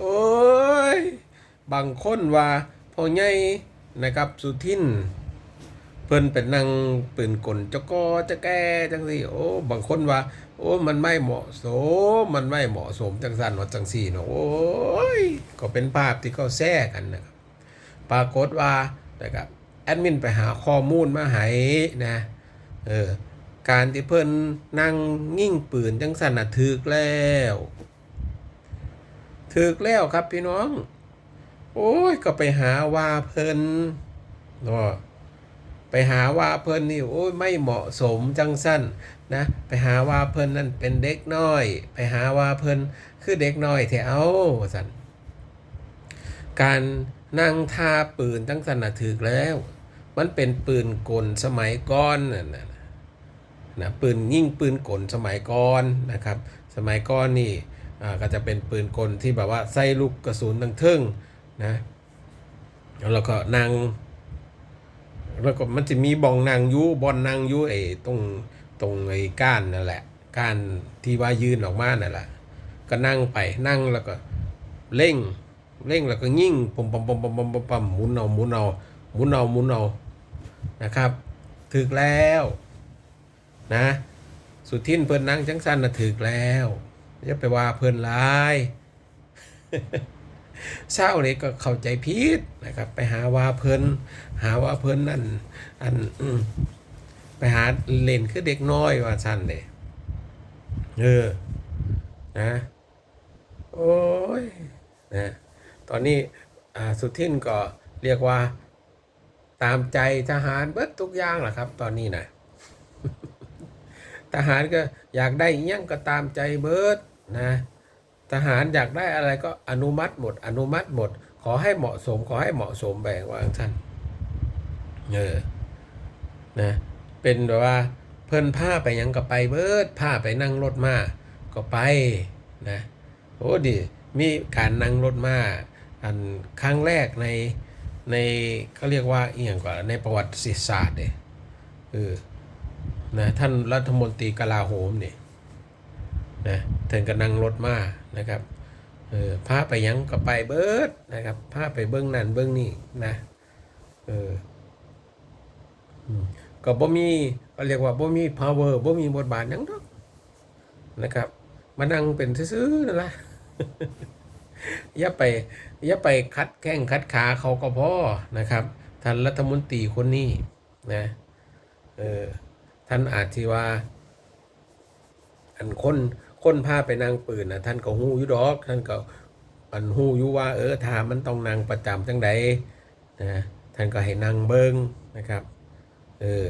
โอ้ย บางคนว่าพ่อใหญ่นะครับ สุทิน เพิ่นเป็นนางปืนกลจะกอจะแก่จังซี่ โอ้ บางคนว่า โอ้มันไม่เหมาะสม มันไม่เหมาะสมจังสันว่าจังซี่เนาะโอ้ย ก็เป็นภาพที่เขาแซ่กันนะครับ ปรากฏว่านะครับแอดมินไปหาข้อมูลมาให้นะ เออ การที่เพิ่นนั่งงิ่งปืนจังสันน่ะถึกแล้วถึกแล้วครับพี่น้อง โอ้ยก็ไปหาว่าเพิ่นเนาะไปหาว่าเพิ่นนี่โอ้ยไม่เหมาะสมจังสั้นนะ ไปหาว่าเพิ่นนั่นเป็นเด็กน้อย ไปหาว่าเพิ่นคือเด็กน้อยแถเอาว่าซั่นการนั่งท่าปืนตั้งสนะถึกแล้ว มันเป็นปืนกลสมัยก่อนน่ะ นะปืนยิ่งปืนกลสมัยก่อนนะครับ สมัยก่อนนี่ก็จะเป็นปืนกลที่แบบว่าใส่ลูกกระสุนตั้งเทิงนะแล้วก็นั่งแล้วก็มันจะมีบองนางยูบอลนางยูไอ้ตรงตรงไอ้ก้านนั่นแหละก้านที่ว่ายืนออกมานั่นแหละก็นั่งไปนั่งแล้วก็เร่งเร่งแล้วก็ยิ่งปมปมปมปมปมปมปมหมุนเอาหมุนเอาหมุนเอาหมุนเอานะครับถึกแล้ว นะ สุทินเพิ่นนั่งจังสันนะถึกแล้วอย่าไปว่าเพิ่นลายเศร้านี่ก็เข้าใจผิดนะครับ ไปหาว่าเพิ่นหาว่าเพิ่นนั่นอันอไปหาเล่นคือเด็กน้อยว่าสั้นเด้เออนะโอ้ยนะตอนนี้สุทินก็เรียกว่าตามใจทหารเบิดทุกอย่างแหละครับ ตอนนี้นะ ทหารก็อยากได้อิหยังก็ตามใจเบิดนะทหารอยากได้อะไรก็อนุมัติหมด อนุมัติหมด ขอให้เหมาะสม ขอให้เหมาะสมแบ่งวางท่านเออนะเป็นแบบว่าเพิ่นผ้าไปยังก็ไปเบิดผ้าไปนั่งรถมาก็ไปนะโอ้ดีมีการนั่งรถมาอันครั้งแรกในในเขาเรียกว่าเอียงกว่าในประวัติศาสตร์เนี่ยเออ นะท่านรัฐมนตรีกลาโหมเนี่ยนะท่านก็นั่งรถมานะครับเออพาไปยังก็ไปเบิดนะครับพาไปเบื้องนั่นเบื้องนี่นะเออก็บ่มีก็เรียกว่าบ่มี power บ่มีบทบาทยังดอกนะครับ มานั่งเป็นซื่อๆนั่นละอย่าไปอย่าไปคัดแข้งคัดขาเขาก็พอนะครับท่านรัฐมนตรีคนนี้นะเออ ท่านอาจที่ว่า อันคนคนพาไปนางปืนนะท่านก็หู้ยู่ดอก ท่านก็อันหู้ยู่ว่า เออถามันต้องนางประจำจังใดนะท่านก็ให้นางเบิงนะครับ เออ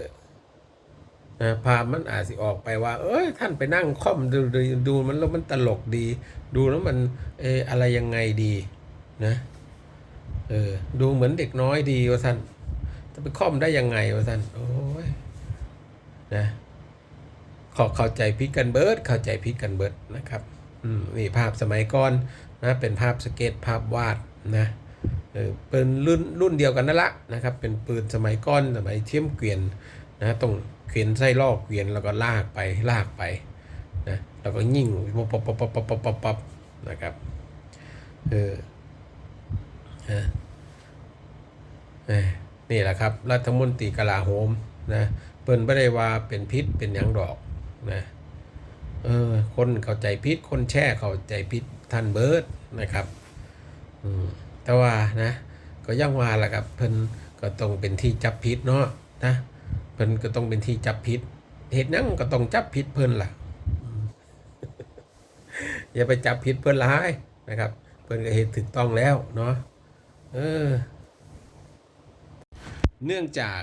นะภาพมันอาจสิออกไปว่า เอ้ยท่านไปนั่งค่อมดูดูดูมันแล้วมันตลกดี ดูแล้วมันเอออะไรยังไงดีนะเออดูเหมือนเด็กน้อยดีว่าท่านจะไปค่อมได้ยังไงว่าท่านโอ้ย นะขอเข้าใจพิดกันเบิร์ดเข้าใจพิดกันเบิร์ดนะครับนี่ภาพสมัยก่อนนะเป็นภาพสเก็ตภาพวาดนะเออเป็นรุ่นรุ่นเดียวกันนั่นละนะครับเป็นปืนสมัยก่อนสมัยเทียมเกวียนนะต้องเกวียนไส้ลอกเกวียนแล้วก็ลากไปลากไปนะแล้วก็ยิ่งป๊บป๊บป๊บป๊บป๊บป๊บป๊บนะครับเออนี่แหละครับรัฐมนตรีกลาโหม นะเปิ้นไม่ได้ว่าเป็นพิษเป็นหยังดอกนะเออคนเข้าใจพิษคนแช่เข้าใจพิษท่านเบิร์ดนะครับอืมแต่ว่านะ ก็ยังว่าแหละครับเพิ่นก็ต้องเป็นที่จับพิษเนาะนะเพิ่นก็ต้องเป็นที่จับพิษเหตุนั้นก็ต้องจับพิษเพิ่นล่ะอย่าไปจับผิดเพื่อนร้ายนะครับ เพื่อนก็เห็นถูกต้องแล้วเนาะเออ เนื่องจาก